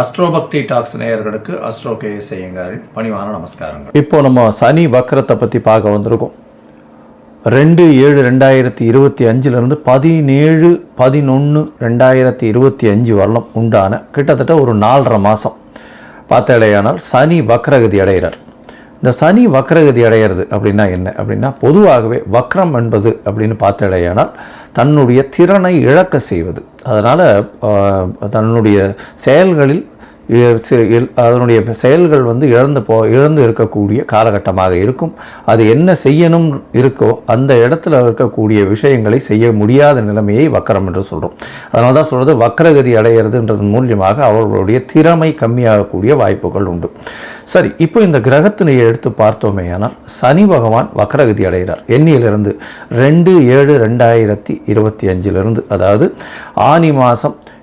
அஸ்ட்ரோபக்தி talks நேயர்களுக்கு astro K S பணிவான நமஸ்காரங்கள். இப்போ நம்ம சனி வக்கரத்தை பற்றி பார்க்க வந்திருக்கோம். ரெண்டு ஏழு ரெண்டாயிரத்தி இருபத்தி அஞ்சுலேருந்து பதினேழு பதினொன்று ரெண்டாயிரத்தி இருபத்தி அஞ்சு வரலாம் உண்டான கிட்டத்தட்ட ஒரு நாலரை மாதம் பார்த்தடையானால் சனி வக்ரகதி அடைகிறார். இந்த சனி வக்ரகதி அடையிறது அப்படின்னா என்ன? அப்படின்னா பொதுவாகவே வக்ரம் என்பது அப்படின்னு பார்த்தடையானால் தன்னுடைய திறனை இழக்க செய்வது. அதனால் தன்னுடைய செயல்களில் இ- அதனுடைய செயல்கள் வந்து இழந்து போ இழந்து இருக்கக்கூடிய காலகட்டமாக இருக்கும். அது என்ன செய்யணும் இருக்கோ அந்த இடத்துல இருக்கக்கூடிய விஷயங்களை செய்ய முடியாத நிலைமையை வக்கரம் என்று சொல்கிறோம் அதனால தான் சொல்கிறது வக்கரகதி அடையிறதுன்றது மூலியமாக அவர்களுடைய திறமை கம்மியாகக்கூடிய வாய்ப்புகள் உண்டு. சரி இப்போ இந்த கிரகத்தினையை எடுத்து பார்த்தோமே ஆனால் சனி பகவான் வக்ரகதி அடைகிறார். எண்ணியிலிருந்து ரெண்டு ஏழு ரெண்டாயிரத்தி இருபத்தி அஞ்சிலிருந்து அதாவது ஆனி மாதம்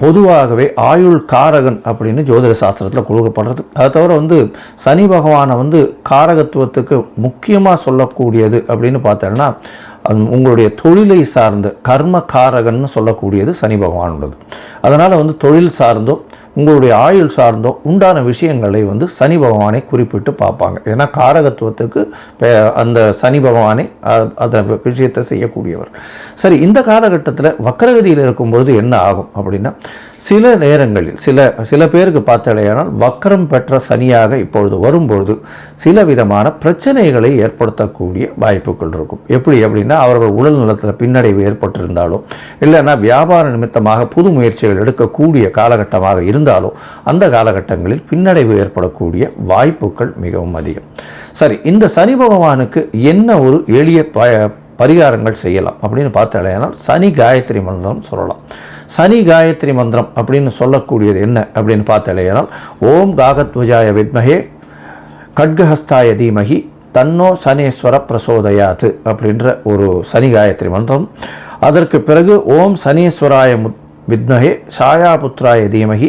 பொதுவாகவே ஆயுள் காரகன் அப்படின்னு ஜோதிட சாஸ்திரத்தில் கொடுக்கப்படுறது. அதை தவிர வந்து சனி பகவானை வந்து காரகத்துவத்துக்கு முக்கியமாக சொல்லக்கூடியது அப்படின்னு பார்த்தோன்னா உங்களுடைய தொழிலை சார்ந்த கர்ம காரகன்னு சொல்லக்கூடியது சனி பகவானுடையது. அதனால் வந்து தொழில் சார்ந்தோ உங்களுடைய ஆயுள் சார்ந்தோ உண்டான விஷயங்களை வந்து சனி பகவானை குறிப்பிட்டு பார்ப்பாங்க. ஏன்னா காரகத்துவத்துக்கு அந்த சனி பகவானை அந்த விஷயத்தை செய்யக்கூடியவர். சரி இந்த காலகட்டத்தில் வக்கரகதியில் இருக்கும்பொழுது என்ன ஆகும் அப்படின்னா சில நேரங்களில் சில சில பேருக்கு பார்த்தாலேயானால் வக்கரம் பெற்ற சனியாக இப்பொழுது வரும்பொழுது சில விதமான பிரச்சனைகளை ஏற்படுத்தக்கூடிய வாய்ப்புகள் இருக்கும். எப்படி அப்படின்னா அவர்கள் உடல் நலத்தில் பின்னடைவு ஏற்பட்டிருந்தாலோ இல்லைன்னா வியாபார நிமித்தமாக புது முயற்சிகள் எடுக்கக்கூடிய காலகட்டமாக இருந்தாலோ அந்த காலகட்டங்களில் பின்னடைவு ஏற்படக்கூடிய வாய்ப்புகள் மிகவும் அதிகம். சரி இந்த சனி பகவானுக்கு என்ன ஒரு எளிய ப பரிகாரங்கள் செய்யலாம் அப்படின்னு பார்த்தாலேனால் சனி காயத்ரி மந்திரம் சொல்லலாம். சனி காயத்ரி மந்திரம் அப்படின்னு சொல்லக்கூடியது என்ன அப்படின்னு பார்த்தாலேனால் ஓம் காகத்வஜாய வித்மகே கட்கஹஸ்தாய தீமகி தன்னோ சனேஸ்வர பிரசோதயாத்து அப்படின்ற ஒரு சனி காயத்ரி மந்திரம். அதற்கு பிறகு ஓம் சனீஸ்வராய முத் வித்மகே சாயாபுத்ராய தீமகி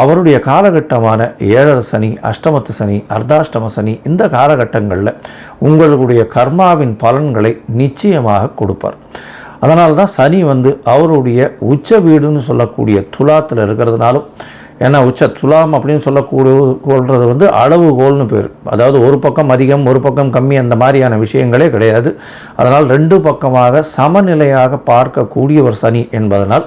அவருடைய காலகட்டமான ஏழர சனி அஷ்டமத்து சனி அர்த்தாஷ்டம சனி இந்த காலகட்டங்களில் உங்களுடைய கர்மாவின் பலன்களை நிச்சயமாக கொடுப்பார். அதனால தான் சனி வந்து அவருடைய உச்ச வீடுன்னு சொல்லக்கூடிய துலாத்தில் இருக்கிறதுனாலும் ஏன்னா உச்ச துலாம் அப்படின்னு சொல்லக்கூடிய கொள்வது வந்து அளவுகோல்னு பேர். அதாவது ஒரு பக்கம் அதிகம் ஒரு பக்கம் கம்மி அந்த மாதிரியான விஷயங்களே கிடையாது. அதனால் ரெண்டு பக்கமாக சமநிலையாக பார்க்கக்கூடிய ஒரு சனி என்பதனால்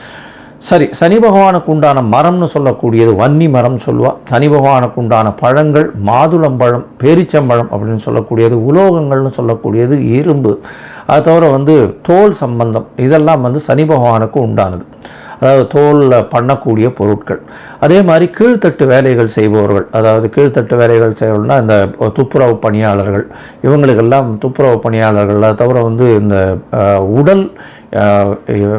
சரி சனி பகவானுக்கு உண்டான மரம்னு சொல்லக்கூடியது வன்னி மரம் சொல்லுவா. சனி பகவானுக்கு உண்டான பழங்கள் மாதுளம்பழம் பேரிச்சம்பழம் அப்படின்னு சொல்லக்கூடியது உலோகங்கள்னு சொல்லக்கூடியது இரும்பு. அது தவிர வந்து தோல் சம்பந்தம் இதெல்லாம் வந்து சனி பகவானுக்கு உண்டானது. அதாவது தோலில் பண்ணக்கூடிய பொருட்கள். அதே மாதிரி கீழ்த்தட்டு வேலைகள் செய்பவர்கள் அதாவது கீழ்த்தட்டு வேலைகள் செய்வோம்னா இந்த துப்புரவு பணியாளர்கள் இவங்களுக்கெல்லாம் துப்புரவு பணியாளர்கள் தவிர வந்து இந்த உடல்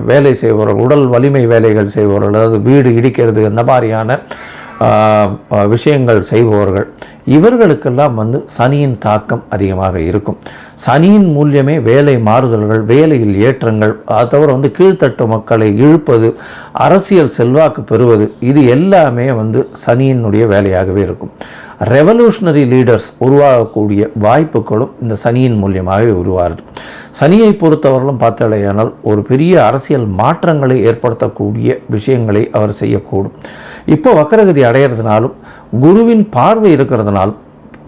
வேலை செய்பவர்கள் உடல் வலிமை வேலைகள் செய்பவர்கள் அதாவது வீடு இடிக்கிறது இந்த மாதிரியான விஷயங்கள் செய்பவர்கள். இவர்களுக்கெல்லாம் வந்து சனியின் தாக்கம் அதிகமாக இருக்கும். சனியின் மூலியமே வேலை மாறுதல்கள் வேலையில் ஏற்றங்கள் அது தவிர வந்து கீழ்த்தட்டு மக்களை இழுப்பது அரசியல் செல்வாக்கு பெறுவது இது எல்லாமே வந்து சனியினுடைய வேலையாகவே இருக்கும். ரெவல்யூஷனரி லீடர்ஸ் உருவாகக்கூடிய வாய்ப்புகளும் இந்த சனியின் மூலியமாகவே உருவாகுது. சனியை பொறுத்தவரையிலும் பார்த்தாலேயானால் ஒரு பெரிய அரசியல் மாற்றங்களை ஏற்படுத்தக்கூடிய விஷயங்களை அவர் செய்யக்கூடும். இப்போ வக்கரகதி அடையிறதுனாலும் குருவின் பார்வை இருக்கிறதுனாலும்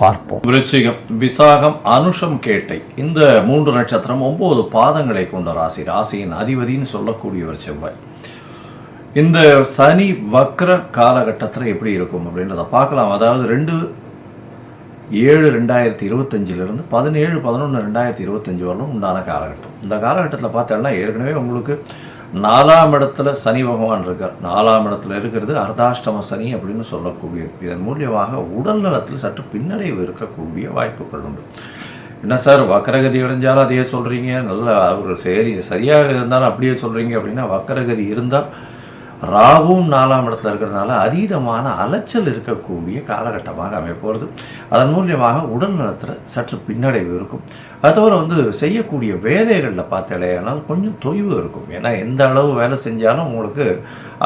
பார்ப்போம். விருச்சிகம் விசாகம் அனுஷம் கேட்டை. இந்த மூன்று நட்சத்திரம் ஒன்பது பாதங்களை கொண்ட ராசி. ராசியின் அதிபதின்னு சொல்லக்கூடியவர் செவ்வாய். இந்த சனி வக்ர காலகட்டத்தில் எப்படி இருக்கும் அப்படின்றத பார்க்கலாம். அதாவது ரெண்டு ஏழு ரெண்டாயிரத்தி இருபத்தஞ்சிலிருந்து பதினேழு பதினொன்று ரெண்டாயிரத்தி இருபத்தஞ்சி வரலும் உண்டான காலகட்டம். இந்த காலகட்டத்தில் பார்த்தோம்னா ஏற்கனவே உங்களுக்கு நாலாம் இடத்துல சனி பகவான் இருக்கார். நாலாம் இடத்துல இருக்கிறது அர்த்தாஷ்டம சனி அப்படின்னு சொல்லக்கூடியது இதன் மூலியமாக உடல் நலத்தில் சற்று பின்னடைவு இருக்கக்கூடிய வாய்ப்புகள் உண்டு. என்ன சார் வக்கரகதி அடைஞ்சாலும் அதையே சொல்கிறீங்க நல்லா அவர் சரி சரியாக இருந்தாலும் அப்படியே சொல்கிறீங்க அப்படின்னா வக்கரகதி இருந்தால் ராகுவும் நாலாம் இடத்துல இருக்கிறதுனால அதீதமான அலைச்சல் இருக்கக்கூடிய காலகட்டமாக அமைப்போகிறது அதன் மூலியமாக உடல் நலத்தில் சற்று பின்னடைவு இருக்கும். அது தவிர வந்து செய்யக்கூடிய வேலைகளில் பார்த்தாலேயானால் கொஞ்சம் தொய்வு இருக்கும். ஏன்னா எந்த அளவு வேலை செஞ்சாலும் உங்களுக்கு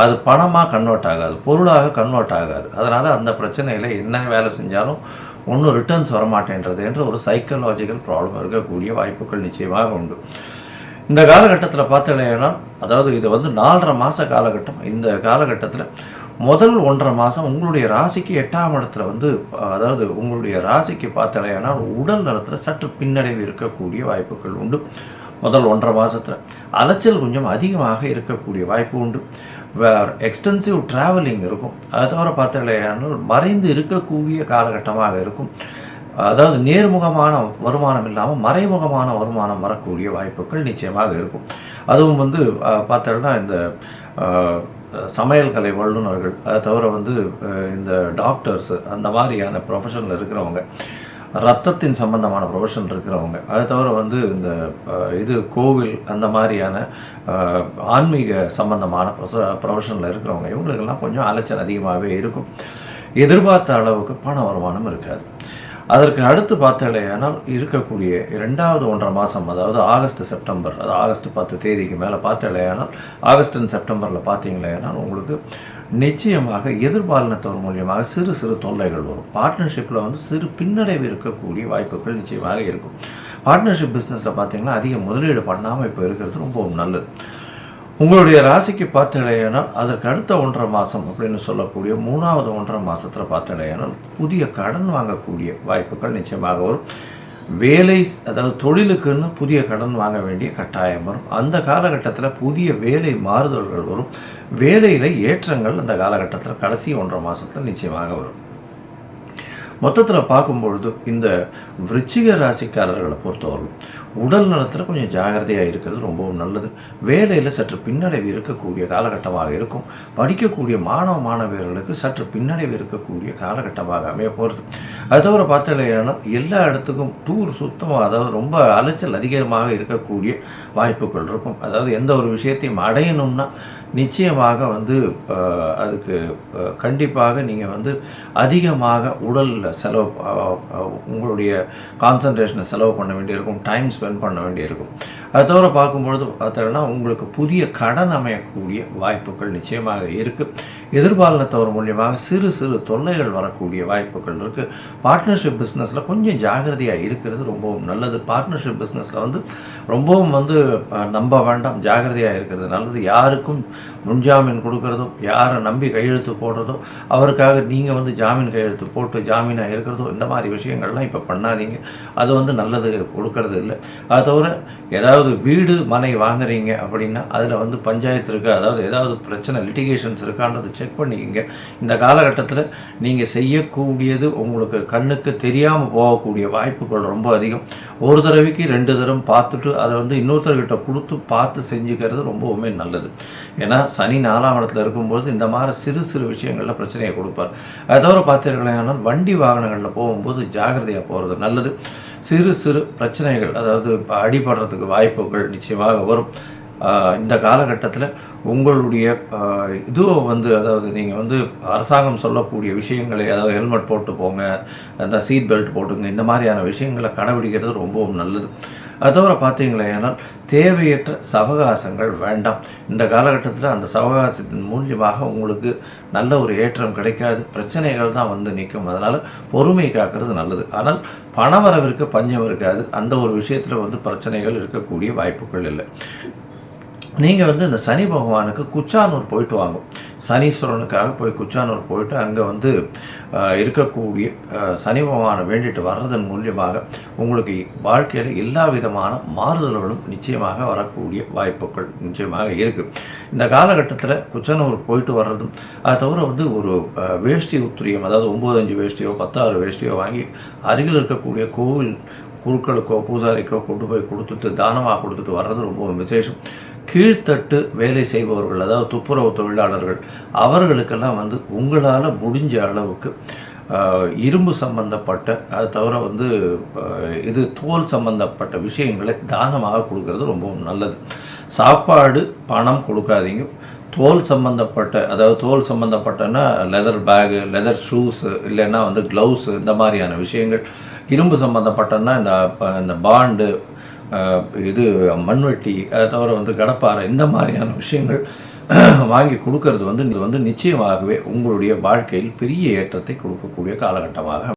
அது பணமாக கன்வெர்ட் ஆகாது. பொருளாக கன்வெர்ட் ஆகாது. அதனால் அந்த பிரச்சனையில் என்ன வேலை செஞ்சாலும் ஒன்றும் ரிட்டர்ன்ஸ் வரமாட்டேன்றது என்ற ஒரு சைக்கலாஜிக்கல் ப்ராப்ளம் இருக்கக்கூடிய வாய்ப்புகள் நிச்சயமாக உண்டு. இந்த காலகட்டத்தில் பார்த்தீங்கன்னா அதாவது இது வந்து நாலரை மாத காலகட்டம். இந்த காலகட்டத்தில் முதல் ஒன்றரை மாதம் உங்களுடைய ராசிக்கு எட்டாம் இடத்துல வந்து அதாவது உங்களுடைய ராசிக்கு பார்த்தீங்கன்னா உடல் நலத்தில் சற்று பின்னடைவு இருக்கக்கூடிய வாய்ப்புகள் உண்டு. முதல் ஒன்றரை மாதத்தில் அலைச்சல் கொஞ்சம் அதிகமாக இருக்கக்கூடிய வாய்ப்பு உண்டு. எக்ஸ்டென்சிவ் ட்ராவலிங் இருக்கும். அதை தவிர பார்த்தீங்கன்னா மறைந்து இருக்கக்கூடிய காலகட்டமாக இருக்கும். அதாவது நேர்முகமான வருமானம் இல்லாமல் மறைமுகமான வருமானம் வரக்கூடிய வாய்ப்புகள் நிச்சயமாக இருக்கும். அதுவும் வந்து பார்த்தோம்னா இந்த அஹ், சமையல் கலை வல்லுநர்கள் அதை தவிர வந்து இந்த டாக்டர்ஸ் அந்த மாதிரியான ப்ரொஃபஷனில் இருக்கிறவங்க ரத்தத்தின் சம்பந்தமான ப்ரொஃபஷன் இருக்கிறவங்க அதை தவிர வந்து இந்த இது கோவில் அந்த மாதிரியான ஆன்மீக சம்பந்தமான ப்ரொஃபஷனில் இருக்கிறவங்க இவங்களுக்கெல்லாம் கொஞ்சம் அலைச்சல் அதிகமாகவே இருக்கும். எதிர்பார்த்த அளவுக்கு பண வருமானம் இருக்காது. அதற்கு அடுத்து பார்த்தாலேயானால் இருக்கக்கூடிய இரண்டாவது ஒன்றரை மாதம் அதாவது ஆகஸ்ட் செப்டம்பர் அது ஆகஸ்ட் பத்து தேதிக்கு மேலே பார்த்தாலேயானால் ஆகஸ்ட் அண்ட் செப்டம்பரில் பார்த்தீங்களேனால் உங்களுக்கு நிச்சயமாக எதிர்பாலினத்தவர் மூலியமாக சிறு சிறு தொல்லைகள் வரும். பார்ட்னர்ஷிப்பில் வந்து சிறு பின்னடைவு இருக்கக்கூடிய வாய்ப்புகள் நிச்சயமாக இருக்கும். பார்ட்னர்ஷிப் பிஸ்னஸில் பார்த்தீங்கன்னா அதிக முதலீடு பண்ணாமல் இப்போ இருக்கிறது ரொம்பவும் நல்லது. உங்களுடைய ராசிக்கு பார்த்தடையானால் அதற்கு அடுத்த ஒன்றரை மாதம் அப்படின்னு சொல்லக்கூடிய மூணாவது ஒன்றரை மாதத்தில் பார்த்தடையானால் புதிய கடன் வாங்கக்கூடிய வாய்ப்புகள் நிச்சயமாக வரும். வேலை அதாவது தொழிலுக்குன்னு புதிய கடன் வாங்க வேண்டிய கட்டாயம் வரும். அந்த காலகட்டத்தில் புதிய வேலை மாறுதல்கள் வரும். வேலையில் ஏற்றங்கள் அந்த காலகட்டத்தில் கடைசி ஒன்றரை மாதத்தில் நிச்சயமாக வரும். மொத்தத்தில் பார்க்கும்பொழுது இந்த விருச்சிக ராசிக்காரர்களை பொறுத்தவரைக்கும் உடல் நலத்தில் கொஞ்சம் ஜாகிரதையாக இருக்கிறது ரொம்பவும் நல்லது. வேலையில் சற்று பின்னடைவு இருக்கக்கூடிய காலகட்டமாக இருக்கும். படிக்கக்கூடிய மாணவ மாணவியர்களுக்கு சற்று பின்னடைவு இருக்கக்கூடிய காலகட்டமாக அமைய போகிறது அது தவிர பார்த்தீங்கன்னா எல்லா இடத்துக்கும் டூர் சுத்தமாக அதாவது ரொம்ப அலைச்சல் அதிகமாக இருக்கக்கூடிய வாய்ப்புகள் இருக்கும். அதாவது எந்த ஒரு விஷயத்தையும் அடையணும்னா நிச்சயமாக வந்து அதுக்கு கண்டிப்பாக நீங்கள் வந்து அதிகமாக உடலில் செலவு உங்களுடைய கான்சன்ட்ரேஷனை செலவு பண்ண வேண்டியிருக்கும். டைம் ஸ்பெண்ட் பண்ண வேண்டியிருக்கும். அது தவிர பார்க்கும்பொழுது பார்த்தோன்னா உங்களுக்கு புதிய கடன் அமையக்கூடிய வாய்ப்புகள் நிச்சயமாக இருக்குது எதிர்பாலனத்தவர் மூலியமாக சிறு சிறு தொல்லைகள் வரக்கூடிய வாய்ப்புகள் இருக்குது பார்ட்னர்ஷிப் பிஸ்னஸில் கொஞ்சம் ஜாகிரதையாக இருக்கிறது ரொம்பவும் நல்லது. பார்ட்னர்ஷிப் பிஸ்னஸில் வந்து ரொம்பவும் வந்து நம்ப வேண்டாம். ஜாகிரதையாக இருக்கிறது நல்லது. யாருக்கும் முன்ஜாமீன் கொடுக்குறதோ யாரை நம்பி கையெழுத்து போடுறதோ அவருக்காக நீங்கள் வந்து ஜாமீன் கையெழுத்து போட்டு ஜாமீனாக இருக்கிறதோ இந்த மாதிரி விஷயங்கள்லாம் இப்போ பண்ணாதீங்க. அது வந்து நல்லது கொடுக்கறது இல்லை. அது தவிர ஏதாவது வீடு மனை வாங்குறீங்க அப்படின்னா அதில் வந்து பஞ்சாயத்து இருக்கா? அதாவது ஏதாவது பிரச்சனை லிட்டிகேஷன்ஸ் இருக்கான்றதை செக் பண்ணிக்கிங்க. இந்த காலகட்டத்தில் நீங்கள் செய்யக்கூடியது உங்களுக்கு கண்ணுக்கு தெரியாமல் போகக்கூடிய வாய்ப்புகள் ரொம்ப அதிகம். ஒரு தடவைக்கு ரெண்டு தடவை பார்த்துட்டு அதை வந்து இன்னொருத்தர்கிட்ட கொடுத்து பார்த்து செஞ்சுக்கிறது ரொம்பவுமே நல்லது. ஏன்னா சனி நாலாம் இடத்துல இருக்கும்போது இந்த மாதிரி சிறு சிறு விஷயங்களில் பிரச்சனையை கொடுப்பார். அதை தவிர பார்த்தீர்களானால் வண்டி வாகனங்களில் போகும்போது ஜாகிரதையாக போகிறது நல்லது. சிறு சிறு பிரச்சனைகள் அதாவது இப்ப அடிபடுறதுக்கு வாய்ப்புகள் நிச்சயமாக வரும். இந்த காலகட்டத்தில் உங்களுடைய இதுவும் வந்து அதாவது நீங்கள் வந்து அரசாங்கம் சொல்லக்கூடிய விஷயங்களை அதாவது ஹெல்மெட் போட்டு போங்க அந்த சீட் பெல்ட் போட்டுங்க இந்த மாதிரியான விஷயங்களை கடைபிடிக்கிறது ரொம்பவும் நல்லது. அது தவிர பார்த்தீங்களே ஆனால் தேவையற்ற சவகாசங்கள் வேண்டாம். இந்த காலகட்டத்தில் அந்த சவகாசத்தின் மூலியமாக உங்களுக்கு நல்ல ஒரு ஏற்றம் கிடைக்காது. பிரச்சனைகள் தான் வந்து நிற்கும். அதனால் பொறுமை காக்கிறது நல்லது. ஆனால் பணவரவிற்கு பஞ்சம் இருக்காது. அந்த ஒரு விஷயத்தில் வந்து பிரச்சனைகள் இருக்கக்கூடிய வாய்ப்புகள் இல்லை. நீங்கள் வந்து இந்த சனி பகவானுக்கு குச்சானூர் போயிட்டு வாங்க. சனீஸ்வரனுக்காக போய் குச்சானூர் போயிட்டு அங்கே வந்து இருக்கக்கூடிய சனி பகவானை வேண்டிட்டு வர்றதன் மூலியமாக உங்களுக்கு வாழ்க்கையில் எல்லா விதமான மாறுதல்களும் நிச்சயமாக வரக்கூடிய வாய்ப்புகள் நிச்சயமாக இருக்குது இந்த காலகட்டத்தில் குச்சானூர் போயிட்டு வர்றதும் அது தவிர வந்து ஒரு வேஷ்டி உத்திரியம் அதாவது ஒம்பது அஞ்சு வேஷ்டியோ பத்தாறு வேஷ்டியோ வாங்கி அருகில் இருக்கக்கூடிய கோவில் குழுக்களுக்கோ பூசாரிக்கோ கொண்டு போய் கொடுத்துட்டு தானமாக கொடுத்துட்டு வர்றது ரொம்ப விசேஷம். கீழ்த்தட்டு வேலை செய்பவர்கள் அதாவது துப்புரவு தொழிலாளர்கள் அவர்களுக்கெல்லாம் வந்து உங்களால் முடிஞ்ச அளவுக்கு இரும்பு சம்பந்தப்பட்ட அது தவிர வந்து இது தோல் சம்பந்தப்பட்ட விஷயங்களை தானமாக கொடுக்கறது ரொம்பவும் நல்லது. சாப்பாடு பணம் கொடுக்காதீங்க. தோல் சம்மந்தப்பட்ட அதாவது தோல் சம்மந்தப்பட்டன்னா லெதர் பேகு லெதர் ஷூஸு இல்லைன்னா வந்து க்ளவுஸு இந்த மாதிரியான விஷயங்கள். இரும்பு சம்மந்தப்பட்டன்னா இந்த இந்த பாண்டு இது மண்வெட்டி அதை தவிர வந்து கடப்பாறை இந்த மாதிரியான விஷயங்கள் வாங்கி கொடுக்கறது வந்து இது வந்து நிச்சயமாகவே உங்களுடைய வாழ்க்கையில் பெரிய ஏற்றத்தை கொடுக்கக்கூடிய காலகட்டமாக